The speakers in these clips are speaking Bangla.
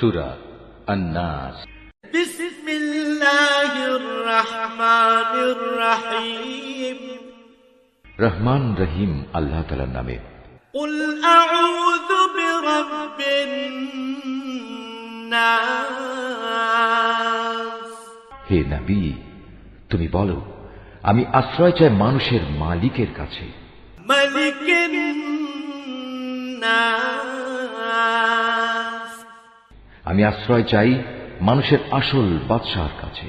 সুরা আন্নাস। রহমান রহিম আল্লাহ তালার নামে। হে নবী তুমি বলো আমি আশ্রয় চাই মানুষের মালিকের কাছে। মালিকের আমি আশ্রয় চাই মানুষের আসল বাদশাহর কাছে।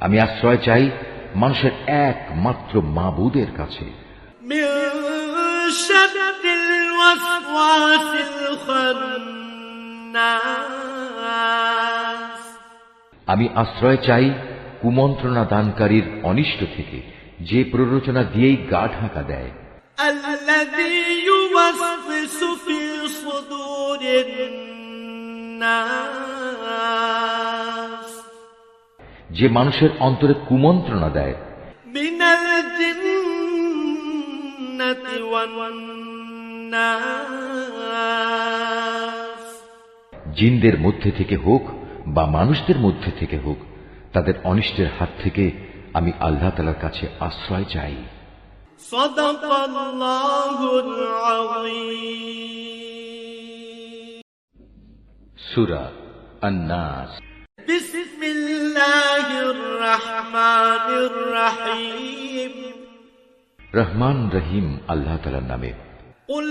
আমি আশ্রয় চাই মানুষের একমাত্র মাবুদের কাছে। আমি আশ্রয় চাই কুমন্ত্রণা দানকারীর অনিষ্ট থেকে যে প্ররোচনা দিয়েই গা ঢাকা দেয়। الذي يوسوس في صدور الناس যে মানুষের অন্তরে কুমন্ত্রণা দেয় من الجنة والناس জিনদের মধ্যে থেকে হোক বা মানুষদের মধ্যে থেকে হোক তাদের অনিষ্টের হাত থেকে আমি আল্লাহ তালার কাছে আশ্রয় চাই صدق الله العظيم সুরা আন্নাস بسم الله الرحمن الرحيم রহমান রহিম আল্লাহ তালার নামে قل